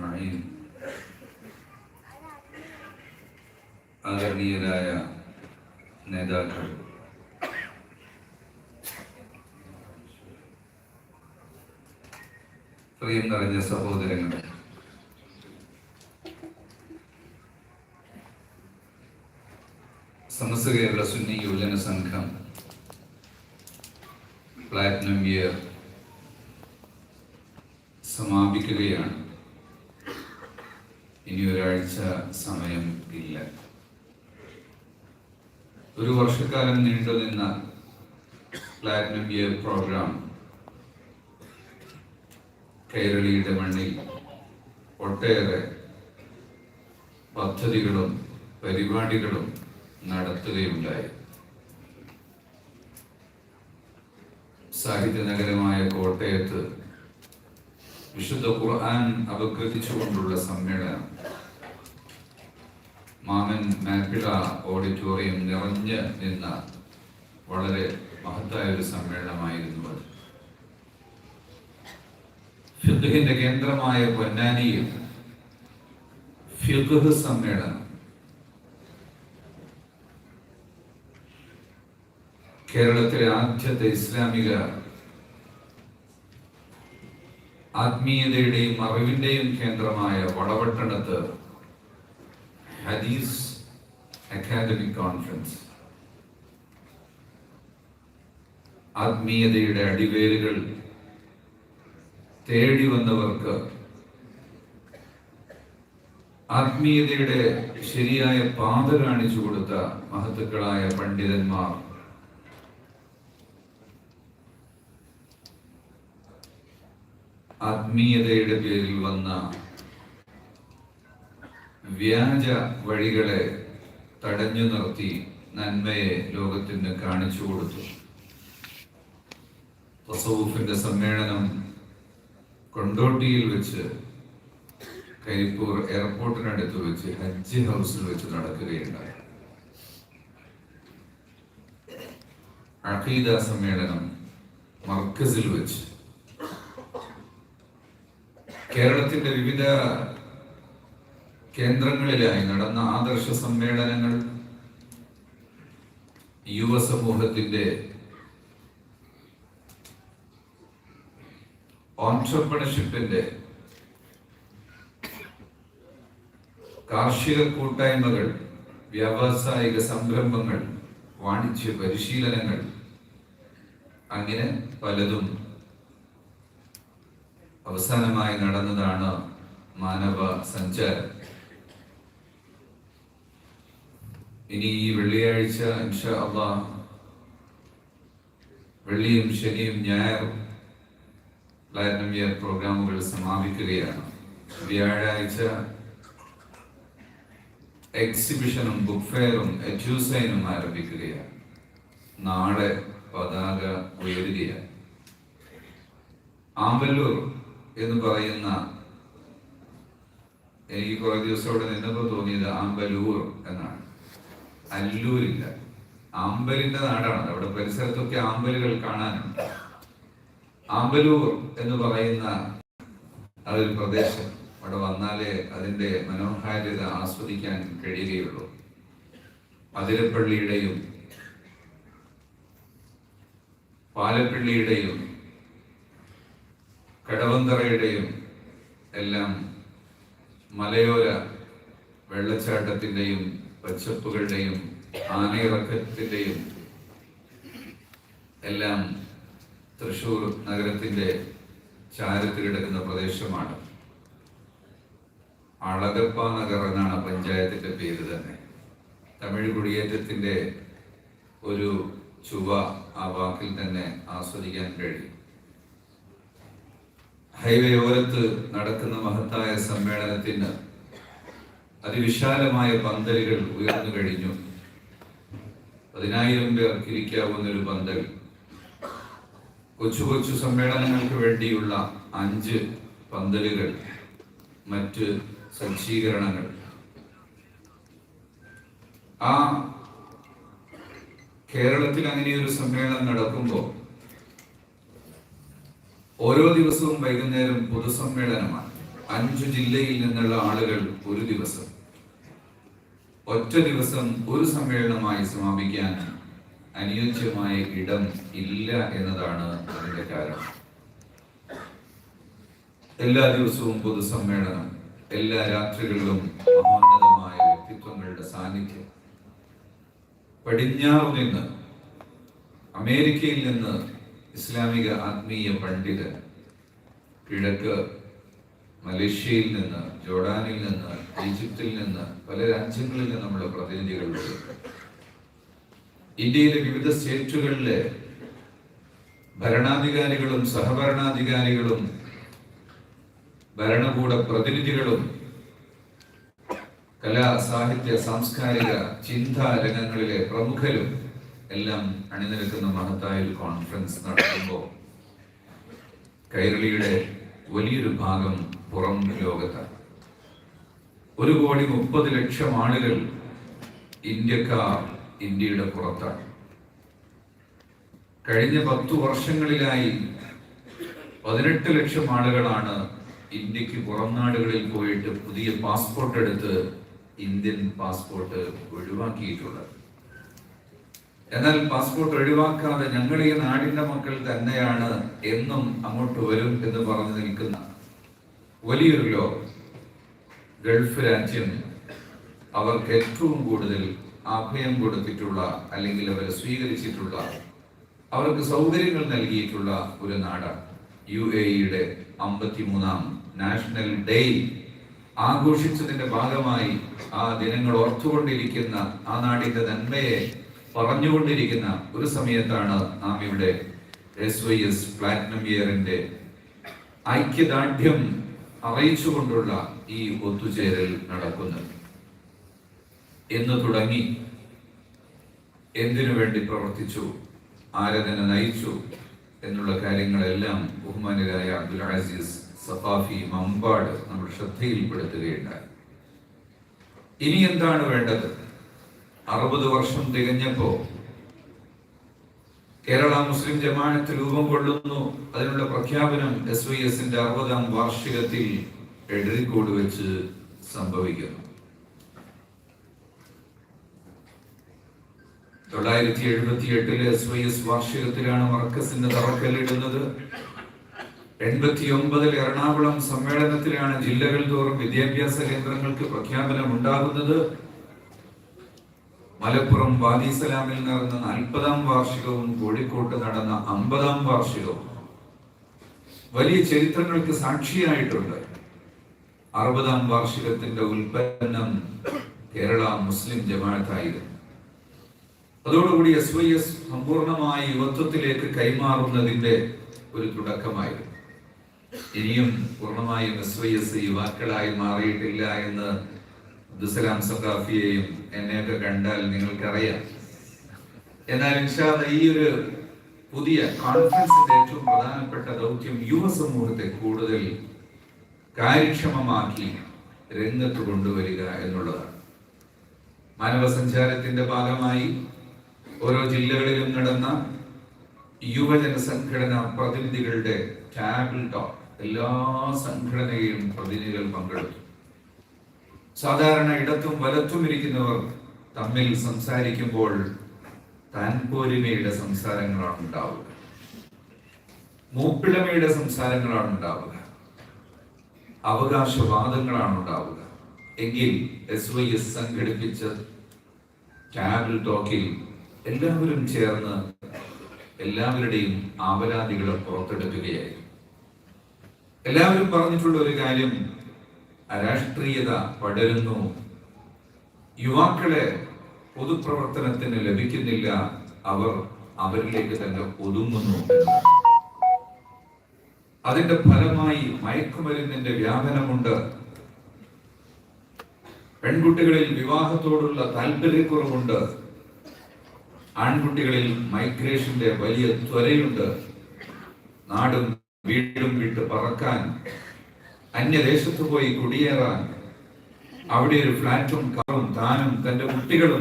അജ്മഈൻ ആദരണീയരായ നേതാക്കൾ. പ്രിയം നിറഞ്ഞ സഹോദരങ്ങൾ സമസ്ത കേരള സുന്നി യുവജന സംഘം പ്ലാറ്റിനം ഇയർ സമാപിക്കുകയാണ്. ഇനി ഒരാഴ്ച സമയം ഇല്ല. ഒരു വർഷക്കാലം നീണ്ടു നിന്ന പ്ലാറ്റിനം ഇയർ പ്രോഗ്രാം കേരളീയുടെ മണ്ണിൽ ഒട്ടേറെ പദ്ധതികളും പരിപാടികളും നടത്തുകയുണ്ടായി. സാഹിത്യ നഗരമായ കോട്ടയത്ത് വിശുദ്ധ ഖുർആൻ അപഗ്രഥിച്ചുകൊണ്ടുള്ള സമ്മേളനം. മാമൻ മാപ്പിള ഓഡിറ്റോറിയം നിറഞ്ഞ് നിന്ന വളരെ മഹത്തായ ഒരു സമ്മേളനമായിരുന്നു അത്. ഫിഖിന്റെ കേന്ദ്രമായ പൊന്നാനിയിൽ ഫിഖ് സമ്മേളനം. കേരളത്തിലെ ആദ്യത്തെ ഇസ്ലാമിക ആത്മീയതയുടെയും അറിവിന്റെയും കേന്ദ്രമായ വടവട്ടണത്ത് ഹദീസ് അക്കാദമിക് കോൺഫറൻസ്. ആത്മീയതയുടെ അടിവേരുകൾ തേടി വന്നവർക്ക് ആത്മീയതയുടെ ശരിയായ പാത കാണിച്ചു കൊടുത്ത മഹത്തുക്കളായ പണ്ഡിതന്മാർ ആത്മീയതയുടെ പേരിൽ വന്ന വ്യാജ വഴികളെ തടഞ്ഞു നിർത്തി നന്മയെ ലോകത്തിന് കാണിച്ചു കൊടുത്തു. തസൂഫിന്റെ സമ്മേളനം കൊണ്ടോട്ടിയിൽ വെച്ച് കരിപ്പൂർ എയർപോർട്ടിനടുത്ത് വെച്ച് ഹജ്ജ് ഹൗസിൽ വെച്ച് നടക്കുകയുണ്ടായി. അഖീദ സമ്മേളനം മർക്കസിൽ വെച്ച്. കേരളത്തിന്റെ വിവിധ കേന്ദ്രങ്ങളിലായി നടന്ന ആദർശ സമ്മേളനങ്ങൾ യുവസമൂഹത്തിന്റെ ഓൺട്രപ്രണർഷിപ്പിന്റെ കാർഷിക കൂട്ടായ്മകൾ വ്യാവസായിക സംരംഭങ്ങൾ വാണിജ്യ പരിശീലനങ്ങൾ അങ്ങനെ പലതും അവസാനമായി നടന്നതാണ് മാനവ സഞ്ചാരം ഇനി ഈ വെള്ളിയാഴ്ച ഇൻഷാ അള്ളാ വെള്ളിയും ശനിയും ഞായറും പ്ലാറ്റിനം ഇയർ പ്രോഗ്രാമുകൾ സമാപിക്കുകയാണ്. വ്യാഴാഴ്ച എക്സിബിഷനും ബുക്ക് ഫെയറും എജ്യൂസൈനും ആരംഭിക്കുകയാണ്. നാളെ പതാക ഉയരുകയാണ്. ആമ്പല്ലൂർ എന്ന് പറയുന്ന എനിക്ക് കുറെ ദിവസം നിന്നപ്പോ നിന്നപ്പോൾ തോന്നിയത് അമ്പലൂർ എന്നാണ്. അല്ലൂരില്ല. അമ്പലിന്റെ നാടാണ്. അവിടെ പരിസരത്തൊക്കെ അമ്പലുകൾ കാണാനുണ്ട്. അമ്പലൂർ എന്ന് പറയുന്ന അതൊരു പ്രദേശം. അവിടെ വന്നാലേ അതിന്റെ മനോഹാരിത ആസ്വദിക്കാൻ കഴിയുകയുള്ളൂ. അതിരപ്പള്ളിയുടെയും പാലപ്പള്ളിയുടെയും കടവന്തറയുടെയും എല്ലാം മലയോര വെള്ളച്ചാട്ടത്തിന്റെയും പച്ചപ്പുകളുടെയും ആനയിറക്കത്തിന്റെയും എല്ലാം തൃശൂർ നഗരത്തിന്റെ ചാരത്തിൽ കിടക്കുന്ന പ്രദേശമാണ്. അളകപ്പ നഗർ എന്നാണ് പഞ്ചായത്തിന്റെ പേര് തന്നെ. തമിഴ് കുടിയേറ്റത്തിന്റെ ഒരു ചുവ ആ വാക്കിൽ തന്നെ ആസ്വദിക്കാൻ കഴിയും. ഹൈവേ ഓരത്ത് നടക്കുന്ന മഹത്തായ സമ്മേളനത്തിന് അതിവിശാലമായ പന്തലുകൾ ഉയർന്നു കഴിഞ്ഞു. പതിനായിരം പേർക്ക് ഇരിക്കാവുന്ന ഒരു പന്തൽ. കൊച്ചു കൊച്ചു സമ്മേളനങ്ങൾക്ക് വേണ്ടിയുള്ള അഞ്ച് പന്തലുകൾ മറ്റ് സജ്ജീകരണങ്ങൾ. ആ കേരളത്തിൽ അങ്ങനെ ഒരു സമ്മേളനം നടക്കുമ്പോൾ ഓരോ ദിവസവും വൈകുന്നേരം പൊതുസമ്മേളനമാണ്. അഞ്ചു ജില്ലയിൽ നിന്നുള്ള ആളുകൾ ഒരു ദിവസം. ഒറ്റ ദിവസം ഒരു സമ്മേളനമായി സമാപിക്കാൻ അനുയോജ്യമായ ഇടം ഇല്ല എന്നതാണ് അതിന്റെ കാരണം. എല്ലാ ദിവസവും പൊതുസമ്മേളനം എല്ലാ രാത്രികളിലും മഹോന്നതമായ വ്യക്തിത്വങ്ങളുടെ സാന്നിധ്യം. പടിഞ്ഞാറു നിന്ന് അമേരിക്കയിൽ നിന്ന് ഇസ്ലാമിക ആത്മീയ പണ്ഡിതൻ കിഴക്ക് മലേഷ്യയിൽ നിന്ന് ജോർഡാനിൽ നിന്ന് ഈജിപ്തിൽ നിന്ന് പല രാജ്യങ്ങളിൽ നിന്ന് നമ്മുടെ പ്രതിനിധികൾ ഇന്ത്യയിലെ വിവിധ സ്റ്റേറ്റുകളിലെ ഭരണാധികാരികളും സഹഭരണാധികാരികളും ഭരണകൂട പ്രതിനിധികളും കലാ സാഹിത്യ സാംസ്കാരിക ചിന്താ രംഗങ്ങളിലെ പ്രമുഖരും എല്ലാം അണിനിരക്കുന്ന മഹത്തായ ഒരു കോൺഫറൻസ് നടക്കുമ്പോൾ കൈരളിയുടെ വലിയൊരു ഭാഗം പുറം ലോകത്താണ് ഒരു കോടി മുപ്പത് ലക്ഷം ആളുകൾ ഇന്ത്യക്കാർ ഇന്ത്യയുടെ പുറത്താണ്. കഴിഞ്ഞ പത്തു വർഷങ്ങളിലായി പതിനെട്ട് ലക്ഷം ആളുകളാണ് ഇന്ത്യയ്ക്ക് പുറം നാടുകളിൽ പോയിട്ട് പുതിയ പാസ്പോർട്ട് എടുത്ത് ഇന്ത്യൻ പാസ്പോർട്ട് ഒഴിവാക്കിയിട്ടുള്ളത്. എന്നാൽ പാസ്പോർട്ട് ഒഴിവാക്കാതെ ഞങ്ങൾ ഈ നാടിന്റെ മക്കൾ തന്നെയാണ് എന്നും അങ്ങോട്ട് വരും എന്ന് പറഞ്ഞു നിൽക്കുന്ന വലിയൊരു ലോകം ഗൾഫ് രാജ്യം അവർക്ക് ഏറ്റവും കൂടുതൽ അഭയം കൊടുത്തിട്ടുള്ള അല്ലെങ്കിൽ അവരെ സ്വീകരിച്ചിട്ടുള്ള അവർക്ക് സൗകര്യങ്ങൾ നൽകിയിട്ടുള്ള ഒരു നാടാണ് യു എ ഇയുടെ അമ്പത്തിമൂന്നാം നാഷണൽ ഡേ. ആഘോഷിച്ചതിന്റെ ഭാഗമായി ആ ദിനങ്ങൾ ഓർത്തുകൊണ്ടിരിക്കുന്ന ആ നാടിന്റെ നന്മയെ പറഞ്ഞുകൊണ്ടിരിക്കുന്ന ഒരു സമയത്താണ് നാം ഇവിടെ എസ് വൈ എസ് പ്ലാറ്റിനം ഇയറിന്റെ ഐക്യദാർഢ്യം അറിയിച്ചുകൊണ്ടുള്ള ഈ ഒത്തുചേരൽ നടക്കുന്നത്. എന്ന് തുടങ്ങി എന്തിനു വേണ്ടി പ്രവർത്തിച്ചു ആരതിനെ നയിച്ചു എന്നുള്ള കാര്യങ്ങളെല്ലാം ബഹുമാനരായ അബ്ദുൽ അസീസ് സഫാഫി മമ്പാട് നമ്മുടെ ശ്രദ്ധയിൽപ്പെടുത്തുകയുണ്ടായി. ഇനി എന്താണ് വേണ്ടത്? അറുപത് വർഷം തികഞ്ഞപ്പോ കേരള മുസ്ലിം ജമാഅത്ത് രൂപം കൊള്ളുന്നു. അതിനുള്ള പ്രഖ്യാപനം എസ് വൈ എസിന്റെ അറുപതാം വാർഷികത്തിൽ എഴുതിക്കോട് വെച്ച് സംഭവിക്കുന്നു. തൊള്ളായിരത്തി എഴുപത്തി എട്ടിലെ എസ് വൈ എസ് വാർഷികത്തിലാണ് മർക്കസിന്റെ തറക്കല്ലിടുന്നത് എൺപത്തി ഒമ്പതിൽ എറണാകുളം സമ്മേളനത്തിലാണ് ജില്ലകൾ തോറും വിദ്യാഭ്യാസ കേന്ദ്രങ്ങൾക്ക് പ്രഖ്യാപനം ഉണ്ടാകുന്നത് മലപ്പുറം വാദിസലാമിൽ നടന്ന നാൽപ്പതാം വാർഷികവും കോഴിക്കോട്ട് നടന്ന അമ്പതാം വാർഷികവും. വലിയ ചരിത്രങ്ങൾക്ക് സാക്ഷിയായിട്ടുണ്ട്. അറുപതാം വാർഷികത്തിന്റെ ഉൽപ്പന്നം കേരള മുസ്ലിം ജമാഅത്തായിരുന്നു. അതോടുകൂടി എസ് വൈ എസ് സമ്പൂർണമായി യുവത്വത്തിലേക്ക് കൈമാറുന്നതിന്റെ ഒരു തുടക്കമായിരുന്നു. ഇനിയും പൂർണമായും എസ് വൈ എസ് യുവാക്കളായി മാറിയിട്ടില്ല എന്ന് അബ്ദുസലാം സഖാഫിയെയും എന്നെയൊക്കെ കണ്ടാൽ നിങ്ങൾക്കറിയാം. എന്നാൽ ഇൻഷാദ് ഈ ഒരു പുതിയ കോൺഫറൻസിന്റെ ഏറ്റവും പ്രധാനപ്പെട്ട ദൗത്യം യുവ സമൂഹത്തെ കൂടുതൽ കാര്യക്ഷമമാക്കി രംഗത്ത് കൊണ്ടുവരിക എന്നുള്ളതാണ്. മാനവസഞ്ചാരത്തിന്റെ ഭാഗമായി ഓരോ ജില്ലകളിലും നടന്ന യുവജന സംഘടനാ പ്രതിനിധികളുടെ ടാബിൾ ടോപ്പ് എല്ലാ സംഘടനയും പ്രതിനിധികൾ പങ്കെടുത്തു. സാധാരണ ഇടത്തും വലത്തും ഇരിക്കുന്നവർ തമ്മിൽ സംസാരിക്കുമ്പോൾ താൻപോരിമയുടെ സംസാരങ്ങളാണ് ഉണ്ടാവുക. മൂപ്പിളമയുടെ സംസാരങ്ങളാണ് ഉണ്ടാവുക. അവകാശവാദങ്ങളാണ് ഉണ്ടാവുക. എങ്കിൽ എസ് വൈ എസ് സംഘടിപ്പിച്ച ടാബിൾ ടോക്കിൽ എല്ലാവരും ചേർന്ന് എല്ലാവരുടെയും ആവലാതികളെ പുറത്തെടുക്കുകയായിരുന്നു. എല്ലാവരും പറഞ്ഞിട്ടുള്ള ഒരു കാര്യം അരാഷ്ട്രീയത പടരുന്നു. യുവാക്കളെ പൊതുപ്രവർത്തനത്തിന് ലഭിക്കുന്നില്ല. അവർ അവരിലേക്ക് തന്നെ ഒതുങ്ങുന്നു. അതിന്റെ ഫലമായി മയക്കുമരുന്നിന്റെ വ്യാപനമുണ്ട്. പെൺകുട്ടികളിൽ വിവാഹത്തോടുള്ള താല്പര്യക്കുറവുണ്ട്. ആൺകുട്ടികളിൽ മൈഗ്രേഷന്റെ വലിയ ത്വരയുണ്ട്. നാടും വീടും വിട്ട് പറക്കാൻ അന്യദേശത്ത് പോയി കുടിയേറാൻ. അവിടെ ഒരു ഫ്ലാറ്റും കാറും താനും തന്റെ കുട്ടികളും